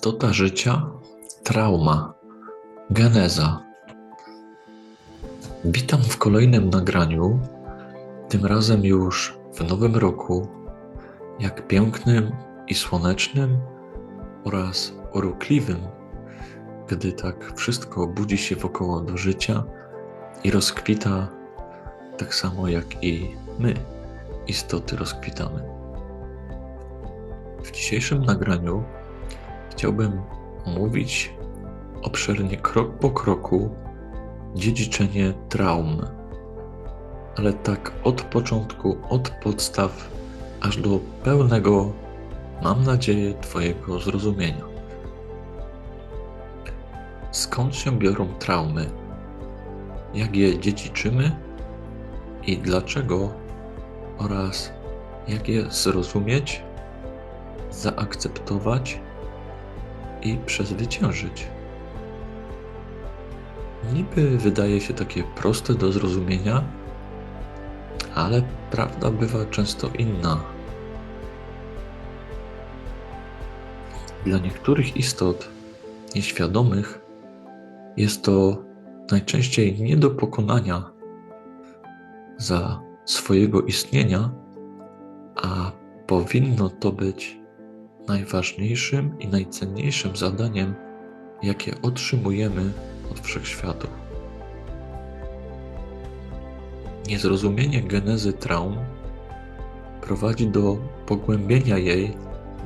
Istota życia, trauma, geneza. Witam w kolejnym nagraniu, tym razem już w nowym roku, jak pięknym i słonecznym oraz urokliwym, gdy tak wszystko budzi się wokoło do życia i rozkwita tak samo jak i my, istoty, rozkwitamy. W dzisiejszym nagraniu chciałbym omówić obszernie krok po kroku dziedziczenie traum, ale tak od początku, od podstaw, aż do pełnego, mam nadzieję, Twojego zrozumienia. Skąd się biorą traumy? Jak je dziedziczymy i dlaczego? Oraz jak je zrozumieć, zaakceptować i przezwyciężyć. Niby wydaje się takie proste do zrozumienia, ale prawda bywa często inna. Dla niektórych istot nieświadomych jest to najczęściej nie do pokonania za swojego istnienia, a powinno to być najważniejszym i najcenniejszym zadaniem, jakie otrzymujemy od wszechświatów. Niezrozumienie genezy traum prowadzi do pogłębienia jej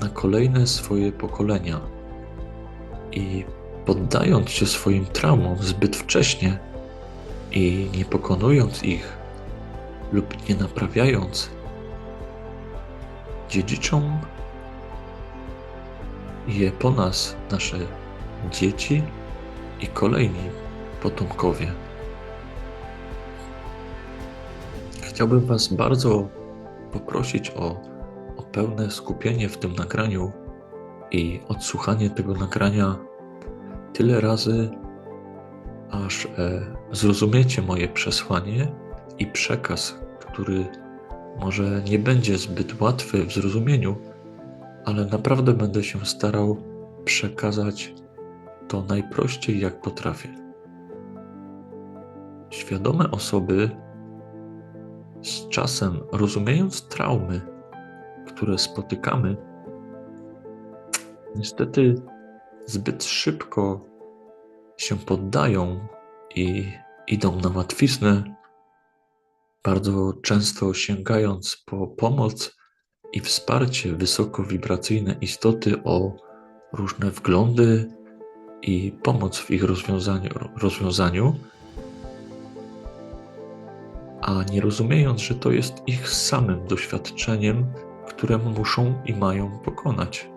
na kolejne swoje pokolenia i poddając się swoim traumom zbyt wcześnie i nie pokonując ich lub nie naprawiając, dziedziczą je po nas nasze dzieci i kolejni potomkowie. Chciałbym Was bardzo poprosić o, o pełne skupienie w tym nagraniu i odsłuchanie tego nagrania tyle razy, aż e, zrozumiecie moje przesłanie i przekaz, który może nie będzie zbyt łatwy w zrozumieniu, ale naprawdę będę się starał przekazać to najprościej jak potrafię. Świadome osoby z czasem, rozumiejąc traumy, które spotykamy, niestety zbyt szybko się poddają i idą na łatwiznę, bardzo często sięgając po pomoc i wsparcie wysokowibracyjne istoty o różne wglądy i pomoc w ich rozwiązaniu, rozwiązaniu, a nie rozumiejąc, że to jest ich samym doświadczeniem, któremu muszą i mają pokonać.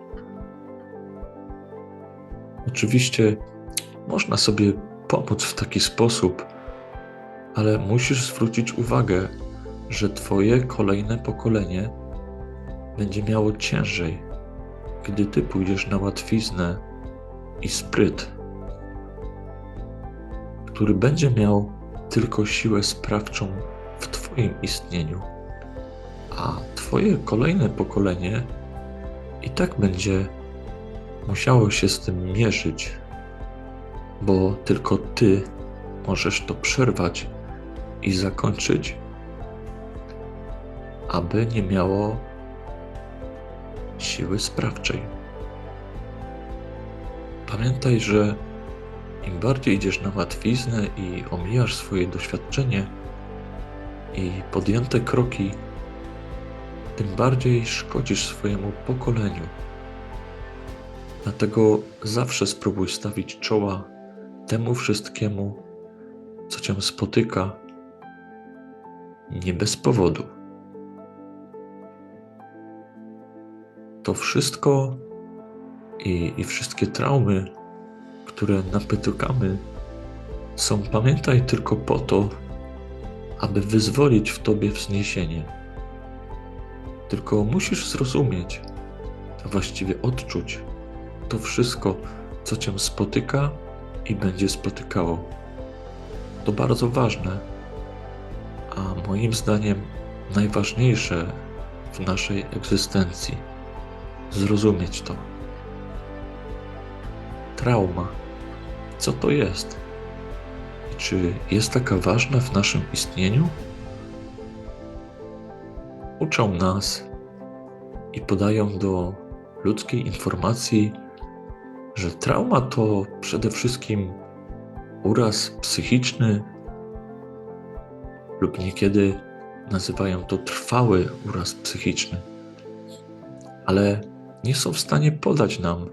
Oczywiście można sobie pomóc w taki sposób, ale musisz zwrócić uwagę, że Twoje kolejne pokolenie będzie miało ciężej, gdy ty pójdziesz na łatwiznę i spryt, który będzie miał tylko siłę sprawczą w Twoim istnieniu, a Twoje kolejne pokolenie i tak będzie musiało się z tym mierzyć, bo tylko Ty możesz to przerwać i zakończyć, aby nie miało siły sprawczej. Pamiętaj, że im bardziej idziesz na łatwiznę i omijasz swoje doświadczenie i podjęte kroki, tym bardziej szkodzisz swojemu pokoleniu. Dlatego zawsze spróbuj stawić czoła temu wszystkiemu, co cię spotyka, nie bez powodu. To wszystko i, i wszystkie traumy, które napotykamy, są, pamiętaj, tylko po to, aby wyzwolić w tobie wzniesienie. Tylko musisz zrozumieć, a właściwie odczuć to wszystko, co cię spotyka i będzie spotykało. To bardzo ważne, a moim zdaniem najważniejsze w naszej egzystencji zrozumieć to. trauma. Co to jest? Czy jest taka ważna w naszym istnieniu? Uczą nas i podają do ludzkiej informacji, że trauma to przede wszystkim uraz psychiczny lub niekiedy nazywają to trwały uraz psychiczny, ale nie są w stanie podać nam,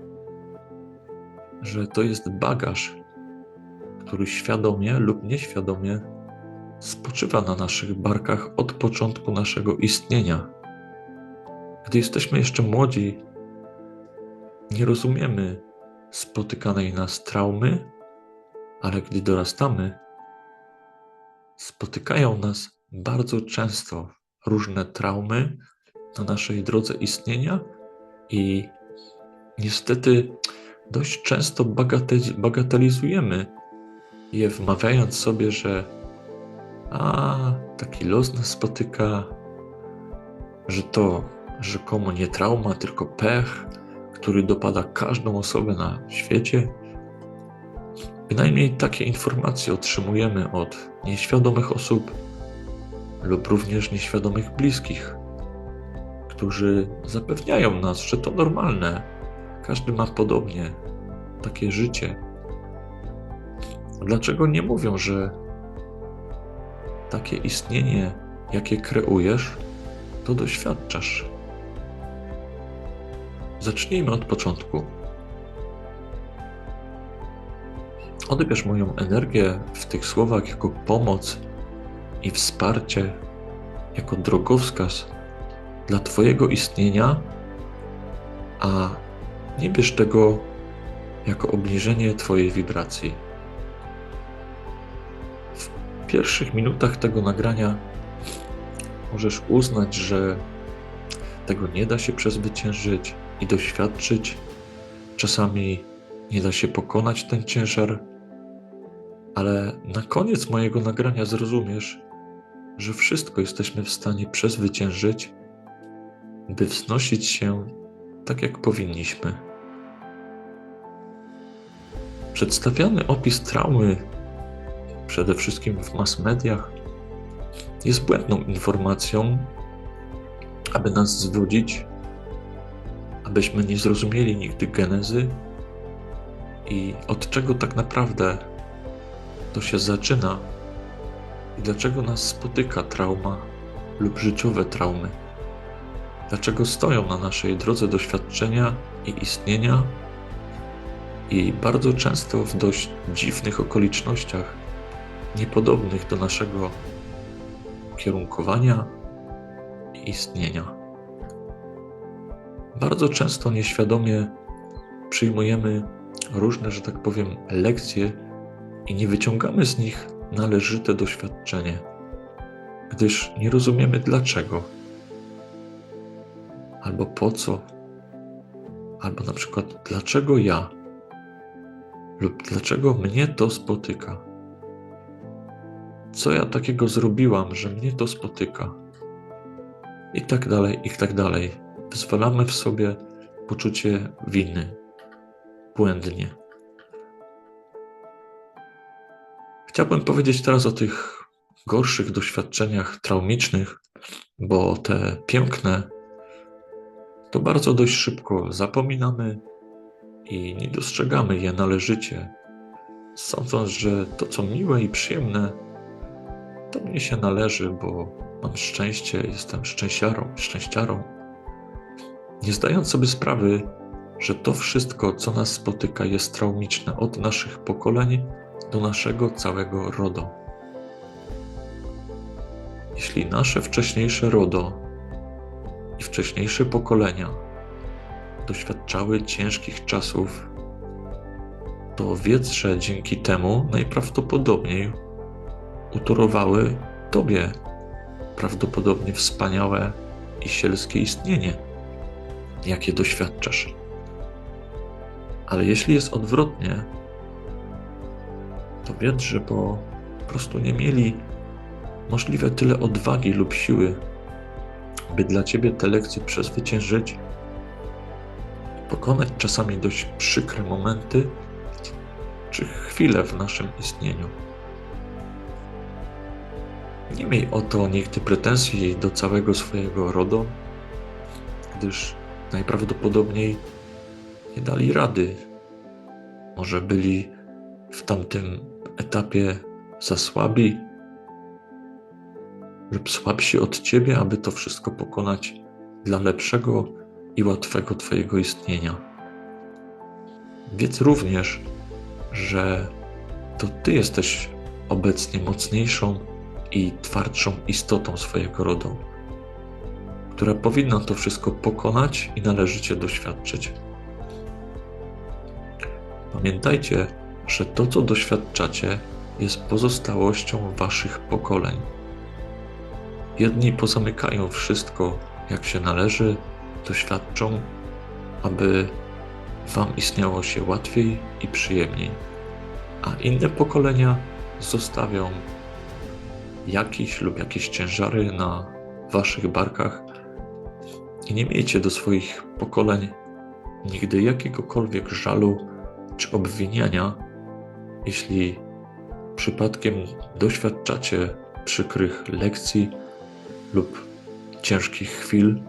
że to jest bagaż, który świadomie lub nieświadomie spoczywa na naszych barkach od początku naszego istnienia. Gdy jesteśmy jeszcze młodzi, nie rozumiemy spotykanej nas traumy, ale gdy dorastamy, spotykają nas bardzo często różne traumy na naszej drodze istnienia i niestety dość często bagatelizujemy je, wmawiając sobie, że a taki los nas spotyka, że to rzekomo nie trauma, tylko pech, który dopada każdą osobę na świecie. Bynajmniej takie informacje otrzymujemy od nieświadomych osób lub również nieświadomych bliskich, którzy zapewniają nas, że to normalne. Każdy ma podobnie takie życie. Dlaczego nie mówią, że takie istnienie, jakie kreujesz, to doświadczasz? Zacznijmy od początku. Odbierz moją energię w tych słowach jako pomoc i wsparcie, jako drogowskaz dla Twojego istnienia, a nie bierz tego jako obniżenie Twojej wibracji. W pierwszych minutach tego nagrania możesz uznać, że tego nie da się przezwyciężyć i doświadczyć. Czasami nie da się pokonać ten ciężar, ale na koniec mojego nagrania zrozumiesz, że wszystko jesteśmy w stanie przezwyciężyć, by wznosić się tak, jak powinniśmy. Przedstawiany opis traumy, przede wszystkim w mass mediach, jest błędną informacją, aby nas zwodzić, abyśmy nie zrozumieli nigdy genezy i od czego tak naprawdę to się zaczyna i dlaczego nas spotyka trauma lub życiowe traumy. Dlaczego stoją na naszej drodze doświadczenia i istnienia i bardzo często w dość dziwnych okolicznościach, niepodobnych do naszego kierunkowania i istnienia. Bardzo często nieświadomie przyjmujemy różne, że tak powiem, lekcje i nie wyciągamy z nich należyte doświadczenie, gdyż nie rozumiemy dlaczego, albo po co, albo na przykład dlaczego ja, lub dlaczego mnie to spotyka. Co ja takiego zrobiłam, że mnie to spotyka? I tak dalej, i tak dalej. Wyzwalamy w sobie poczucie winy błędnie. Chciałbym powiedzieć teraz o tych gorszych doświadczeniach traumicznych, bo te piękne to bardzo dość szybko zapominamy i nie dostrzegamy je należycie, sądząc, że to, co miłe i przyjemne, to mnie się należy, bo mam szczęście, jestem szczęściarą, szczęściarą. Nie zdając sobie sprawy, że to wszystko, co nas spotyka, jest traumiczne od naszych pokoleń do naszego całego RODO. Jeśli nasze wcześniejsze RODO wcześniejsze pokolenia doświadczały ciężkich czasów, to wiedz, że dzięki temu najprawdopodobniej utorowały Tobie prawdopodobnie wspaniałe i sielskie istnienie, jakie doświadczasz. Ale jeśli jest odwrotnie, to wiedz, że po prostu nie mieli możliwe tyle odwagi lub siły, by dla ciebie te lekcje przezwyciężyć, pokonać czasami dość przykre momenty czy chwilę w naszym istnieniu. Nie miej o to nigdy pretensji do całego swojego rodu, gdyż najprawdopodobniej nie dali rady. Może byli w tamtym etapie za słabi lub słabsi od ciebie, aby to wszystko pokonać dla lepszego i łatwego Twojego istnienia. Wiedz również, że to Ty jesteś obecnie mocniejszą i twardszą istotą swojego rodu, która powinna to wszystko pokonać i należycie doświadczyć. Pamiętajcie, że to, co doświadczacie, jest pozostałością waszych pokoleń. Jedni pozamykają wszystko, jak się należy, doświadczą, aby Wam istniało się łatwiej i przyjemniej, a inne pokolenia zostawią jakiś lub jakieś ciężary na Waszych barkach i nie miejcie do swoich pokoleń nigdy jakiegokolwiek żalu czy obwiniania, jeśli przypadkiem doświadczacie przykrych lekcji lub ciężkich chwil,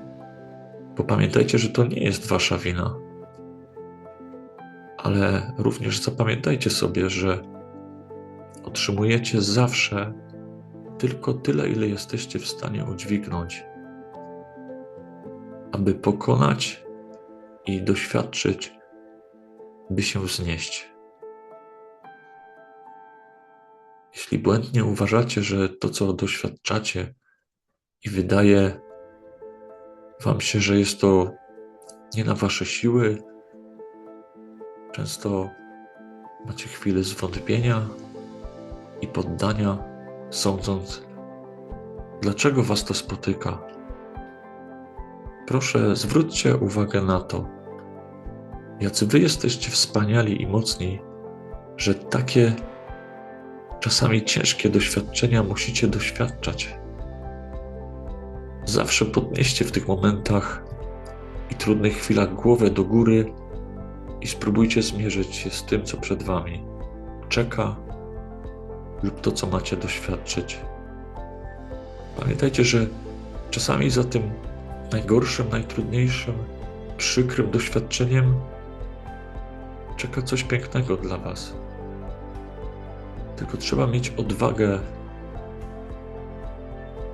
bo pamiętajcie, że to nie jest wasza wina. Ale również zapamiętajcie sobie, że otrzymujecie zawsze tylko tyle, ile jesteście w stanie udźwignąć, aby pokonać i doświadczyć, by się wznieść. Jeśli błędnie uważacie, że to, co doświadczacie i wydaje Wam się, że jest to nie na Wasze siły, często macie chwile zwątpienia i poddania, sądząc, dlaczego Was to spotyka. Proszę, zwróćcie uwagę na to, jacy Wy jesteście wspaniali i mocni, że takie czasami ciężkie doświadczenia musicie doświadczać. Zawsze podnieście w tych momentach i trudnych chwilach głowę do góry i spróbujcie zmierzyć się z tym, co przed Wami czeka lub to, co macie doświadczyć. Pamiętajcie, że czasami za tym najgorszym, najtrudniejszym, przykrym doświadczeniem czeka coś pięknego dla Was. Tylko trzeba mieć odwagę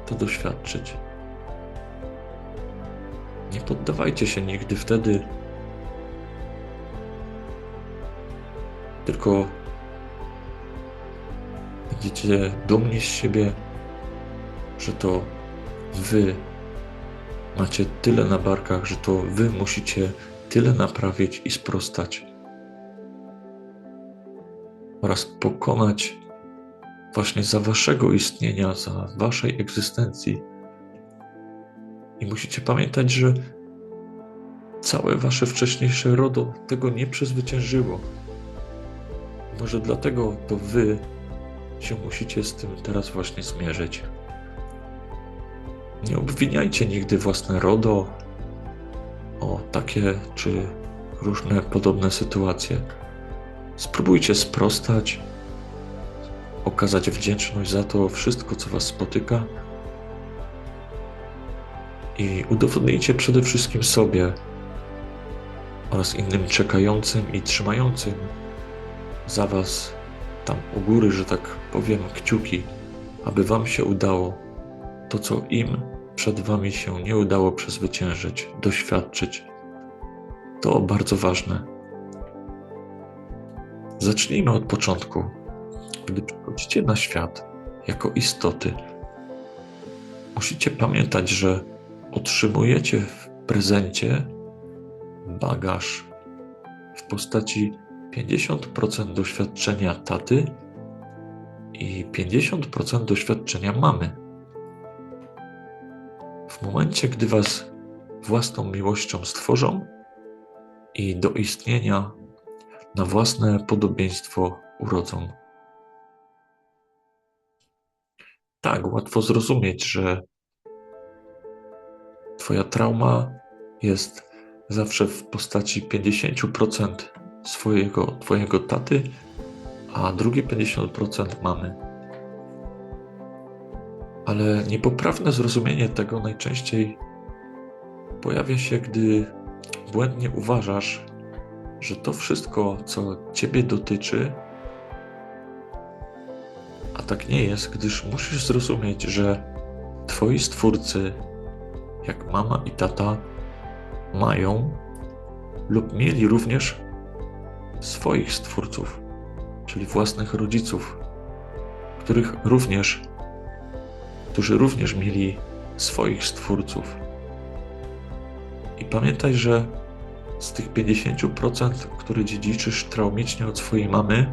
to doświadczyć. Nie poddawajcie się nigdy wtedy, tylko będziecie dumni z siebie, że to wy macie tyle na barkach, że to wy musicie tyle naprawić i sprostać oraz pokonać właśnie za waszego istnienia, za waszej egzystencji. I musicie pamiętać, że całe wasze wcześniejsze rodo tego nie przezwyciężyło. Może dlatego to wy się musicie z tym teraz właśnie zmierzyć. Nie obwiniajcie nigdy własne RODO o takie czy różne podobne sytuacje. Spróbujcie sprostać, okazać wdzięczność za to wszystko, co Was spotyka i udowodnijcie przede wszystkim sobie oraz innym czekającym i trzymającym za Was tam u góry, że tak powiem, kciuki, aby Wam się udało to, co im przed Wami się nie udało przezwyciężyć, doświadczyć. To bardzo ważne. Zacznijmy od początku. Gdy przychodzicie na świat jako istoty, musicie pamiętać, że otrzymujecie w prezencie bagaż w postaci 50% doświadczenia taty i 50% doświadczenia mamy. W momencie, gdy Was własną miłością stworzą i do istnienia na własne podobieństwo urodzą. Tak, łatwo zrozumieć, że Twoja trauma jest zawsze w postaci 50% swojego, Twojego taty a drugie 50% mamy. Ale niepoprawne zrozumienie tego najczęściej pojawia się, gdy błędnie uważasz, że to wszystko, co Ciebie dotyczy, a tak nie jest, gdyż musisz zrozumieć, że Twoi stwórcy, jak mama i tata, mają lub mieli również swoich stwórców, czyli własnych rodziców, których również, którzy również mieli swoich stwórców. I pamiętaj, że z tych 50%, które dziedziczysz traumicznie od swojej mamy,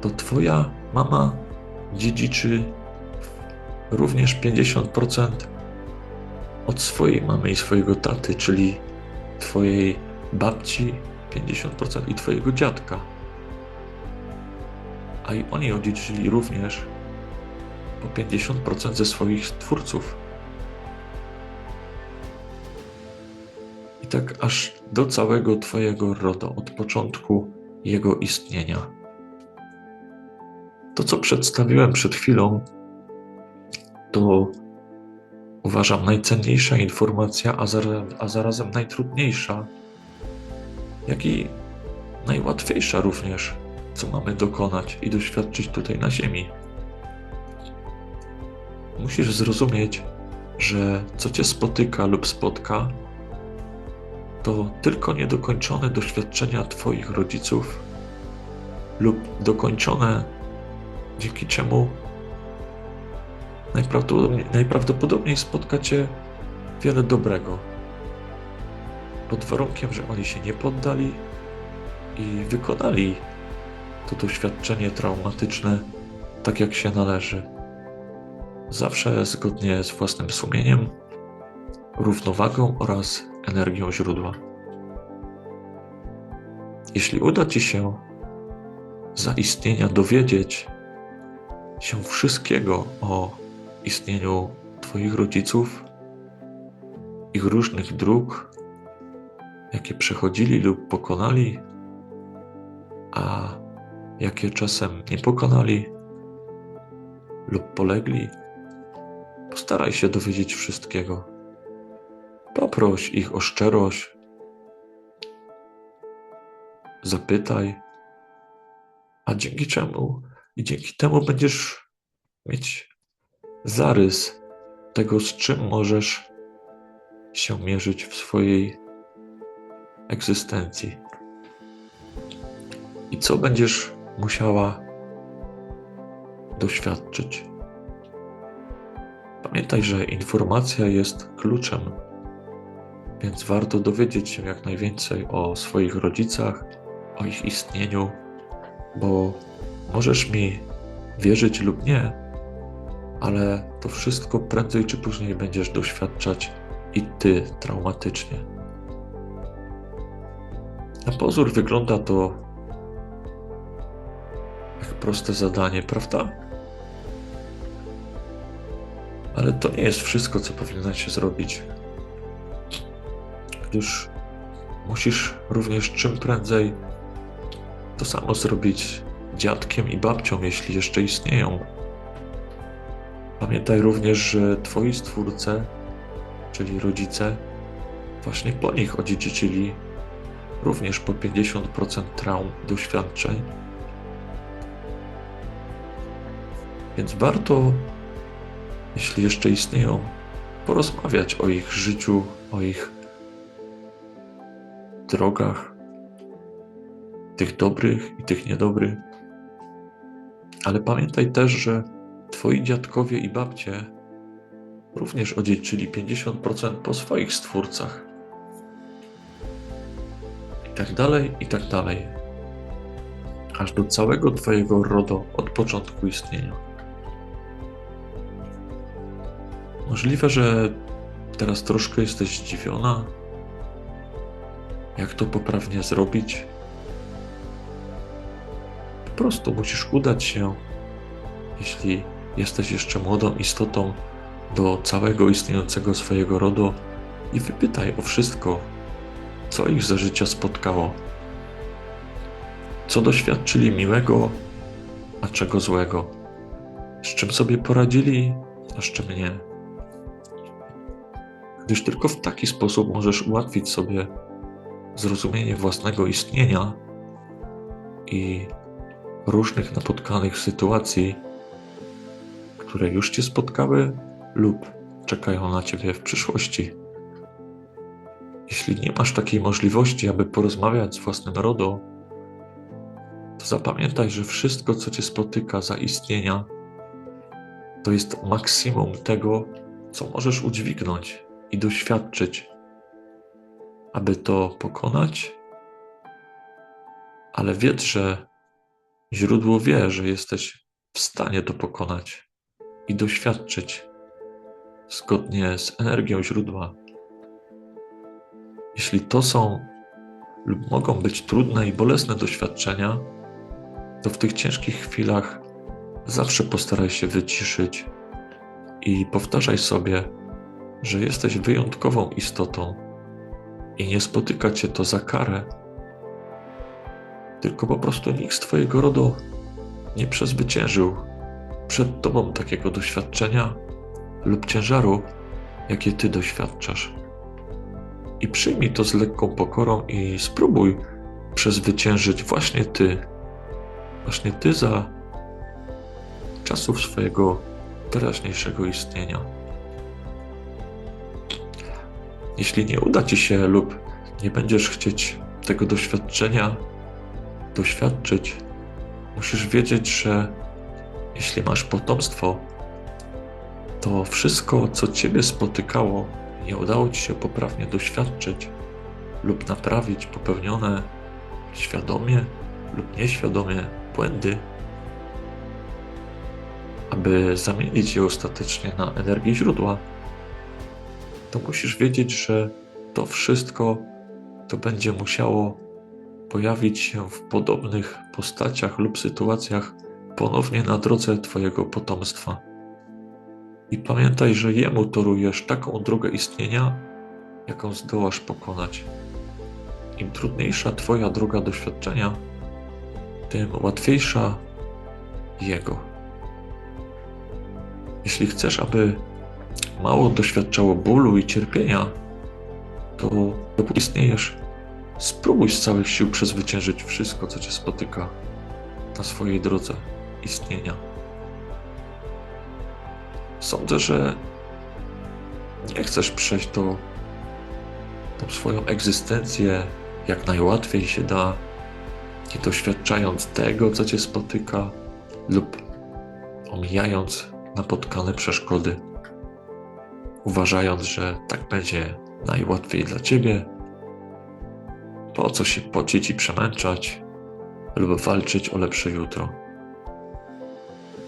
to Twoja mama dziedziczy również 50% od swojej mamy i swojego taty, czyli Twojej babci 50% i Twojego dziadka. A i oni odziedziczyli również po 50% ze swoich twórców. I tak aż do całego Twojego rodu, od początku jego istnienia. To, co przedstawiłem przed chwilą, to uważam najcenniejsza informacja, a, zara, a zarazem najtrudniejsza, jak i najłatwiejsza również, co mamy dokonać i doświadczyć tutaj na Ziemi. Musisz zrozumieć, że co cię spotyka lub spotka, to tylko niedokończone doświadczenia Twoich rodziców lub dokończone, dzięki czemu najprawdopodobniej, najprawdopodobniej spotka Cię wiele dobrego. Pod warunkiem, że oni się nie poddali i wykonali to doświadczenie traumatyczne tak, jak się należy. Zawsze zgodnie z własnym sumieniem, równowagą oraz energią źródła. Jeśli uda Ci się zaistnienia dowiedzieć się wszystkiego o istnieniu Twoich rodziców, ich różnych dróg, jakie przechodzili lub pokonali, a jakie czasem nie pokonali lub polegli. Postaraj się dowiedzieć wszystkiego. Poproś ich o szczerość. Zapytaj, a dzięki czemu i dzięki temu będziesz mieć zarys tego, z czym możesz się mierzyć w swojej egzystencji. I co będziesz musiała doświadczyć. Pamiętaj, że informacja jest kluczem, więc warto dowiedzieć się jak najwięcej o swoich rodzicach, o ich istnieniu, bo możesz mi wierzyć lub nie, ale to wszystko prędzej czy później będziesz doświadczać i ty traumatycznie. Na pozór wygląda to jak proste zadanie, prawda? Ale to nie jest wszystko, co powinno się zrobić. Gdyż musisz również czym prędzej to samo zrobić dziadkiem i babcią, jeśli jeszcze istnieją. Pamiętaj również, że Twoi stwórcy, czyli rodzice, właśnie po nich odziedziczyli również po 50% traum, doświadczeń. Więc warto, jeśli jeszcze istnieją, porozmawiać o ich życiu, o ich drogach, tych dobrych i tych niedobrych. Ale pamiętaj też, że Twoi dziadkowie i babcie również odziedziczyli 50% po swoich stwórcach. I tak dalej, i tak dalej. Aż do całego Twojego rodu od początku istnienia. Możliwe, że teraz troszkę jesteś zdziwiona, jak to poprawnie zrobić. Po prostu musisz udać się, jeśli jesteś jeszcze młodą istotą do całego istniejącego swojego rodu i wypytaj o wszystko, co ich za życia spotkało. co doświadczyli miłego, a czego złego, z czym sobie poradzili, a z czym nie. Gdyż tylko w taki sposób możesz ułatwić sobie zrozumienie własnego istnienia i różnych napotkanych sytuacji, które już cię spotkały lub czekają na ciebie w przyszłości. Jeśli nie masz takiej możliwości, aby porozmawiać z własnym RODO, to zapamiętaj, że wszystko, co cię spotyka za istnienia, to jest maksimum tego, co możesz udźwignąć i doświadczyć, aby to pokonać. Ale wiedz, że źródło wie, że jesteś w stanie to pokonać i doświadczyć zgodnie z energią źródła. Jeśli to są lub mogą być trudne i bolesne doświadczenia, to w tych ciężkich chwilach zawsze postaraj się wyciszyć i powtarzaj sobie, że jesteś wyjątkową istotą i nie spotyka cię to za karę, tylko po prostu nikt z Twojego rodu nie przezwyciężył przed Tobą takiego doświadczenia lub ciężaru, jakie Ty doświadczasz. I przyjmij to z lekką pokorą i spróbuj przezwyciężyć właśnie Ty, właśnie Ty za czasów swojego teraźniejszego istnienia. Jeśli nie uda Ci się lub nie będziesz chcieć tego doświadczenia doświadczyć, musisz wiedzieć, że jeśli masz potomstwo, to wszystko, co Ciebie spotykało, nie udało Ci się poprawnie doświadczyć lub naprawić popełnione świadomie lub nieświadomie błędy, aby zamienić je ostatecznie na energię źródła, to musisz wiedzieć, że to wszystko to będzie musiało pojawić się w podobnych postaciach lub sytuacjach ponownie na drodze Twojego potomstwa. I pamiętaj, że Jemu torujesz taką drogę istnienia, jaką zdołasz pokonać. Im trudniejsza Twoja droga doświadczenia, tym łatwiejsza Jego. Jeśli chcesz, aby mało doświadczało bólu i cierpienia, to dopóki istniejesz, spróbuj z całych sił przezwyciężyć wszystko, co cię spotyka na swojej drodze istnienia. Sądzę, że nie chcesz przejść to, tą swoją egzystencję jak najłatwiej się da, nie doświadczając tego, co cię spotyka, lub omijając napotkane przeszkody, uważając, że tak będzie najłatwiej dla ciebie. Po co się pocić i przemęczać, lub walczyć o lepsze jutro?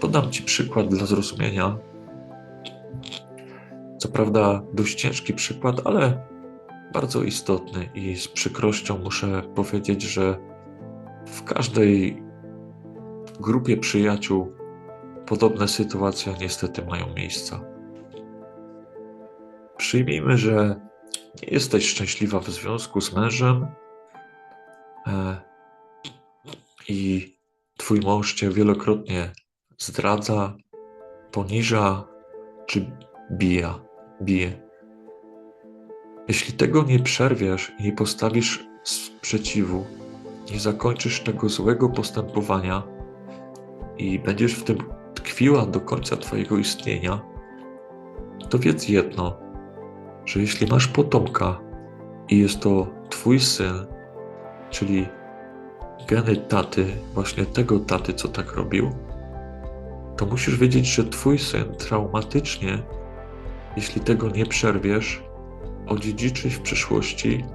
Podam Ci przykład dla zrozumienia. Co prawda, dość ciężki przykład, ale bardzo istotny, i z przykrością muszę powiedzieć, że w każdej grupie przyjaciół podobne sytuacje niestety mają miejsce. Przyjmijmy, że nie jesteś szczęśliwa w związku z mężem e, i twój mąż cię wielokrotnie zdradza, poniża czy bija, bije. Jeśli tego nie przerwiesz i nie postawisz sprzeciwu, nie zakończysz tego złego postępowania i będziesz w tym tkwiła do końca Twojego istnienia, to wiedz jedno, że jeśli masz potomka i jest to Twój syn, czyli geny taty, właśnie tego taty, co tak robił, to musisz wiedzieć, że Twój syn traumatycznie, jeśli tego nie przerwiesz, odziedziczy w przyszłości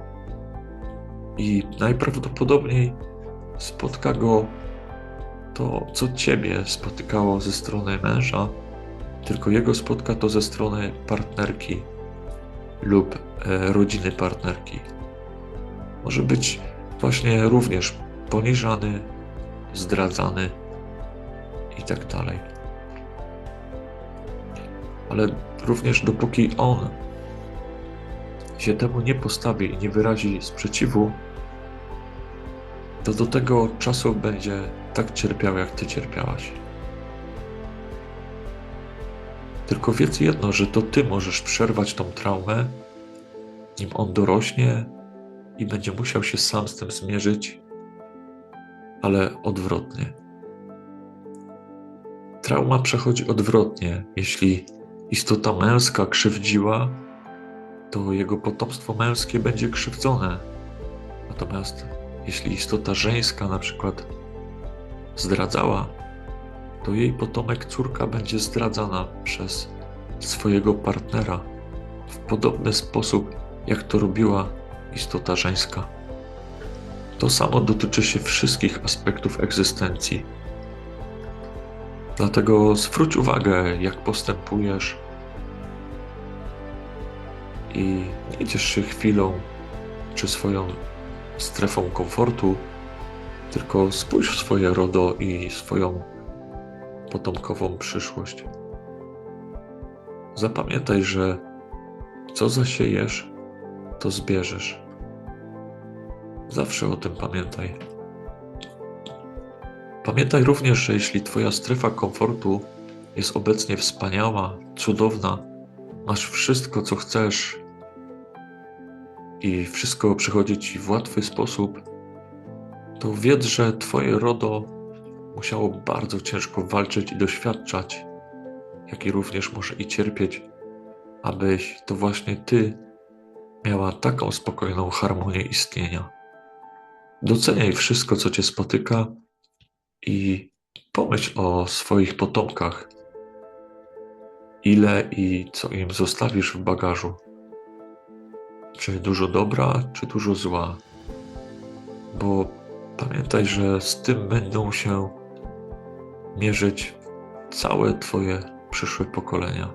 i najprawdopodobniej spotka go to, co Ciebie spotykało ze strony męża, tylko jego spotka to ze strony partnerki lub e, rodziny partnerki. Może być właśnie również poniżany, zdradzany i tak dalej. Ale również dopóki on się temu nie postawi i nie wyrazi sprzeciwu, to do tego czasu będzie tak cierpiał, jak ty cierpiałaś. Tylko wiedz jedno, że to ty możesz przerwać tą traumę, nim on dorośnie i będzie musiał się sam z tym zmierzyć, ale odwrotnie. Trauma przechodzi odwrotnie. Jeśli istota męska krzywdziła, to jego potomstwo męskie będzie krzywdzone. Natomiast jeśli istota żeńska na przykład zdradzała, to jej potomek córka będzie zdradzana przez swojego partnera w podobny sposób, jak to robiła istota żeńska. To samo dotyczy się wszystkich aspektów egzystencji. Dlatego zwróć uwagę, jak postępujesz i nie ciesz się chwilą czy swoją strefą komfortu, tylko spójrz w swoje RODO i swoją potomkową przyszłość. Zapamiętaj, że co zasiejesz, to zbierzesz. Zawsze o tym pamiętaj. Pamiętaj również, że jeśli Twoja strefa komfortu jest obecnie wspaniała, cudowna, masz wszystko, co chcesz i wszystko przychodzi Ci w łatwy sposób, to wiedz, że Twoje RODO musiało bardzo ciężko walczyć i doświadczać, jak i również może i cierpieć, abyś to właśnie Ty miała taką spokojną harmonię istnienia. Doceniaj wszystko, co Cię spotyka i pomyśl o swoich potomkach. Ile i co im zostawisz w bagażu? Czy dużo dobra, czy dużo zła? Bo pamiętaj, że z tym będą się mierzyć całe Twoje przyszłe pokolenia.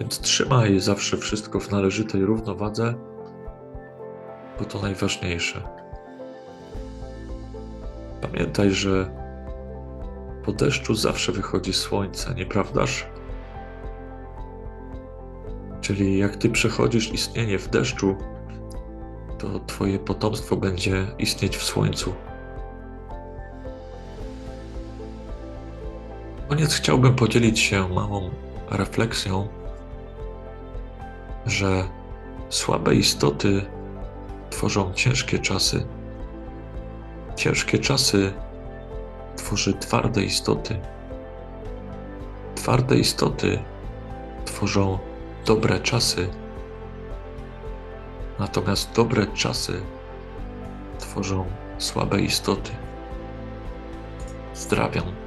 Więc trzymaj zawsze wszystko w należytej równowadze, bo to najważniejsze. Pamiętaj, że po deszczu zawsze wychodzi słońce, nieprawdaż? Czyli jak ty przechodzisz istnienie w deszczu, to twoje potomstwo będzie istnieć w słońcu. Koniec chciałbym podzielić się małą refleksją, że słabe istoty tworzą ciężkie czasy. Ciężkie czasy tworzy twarde istoty. Twarde istoty tworzą dobre czasy. Natomiast dobre czasy tworzą słabe istoty. Zdrawiam.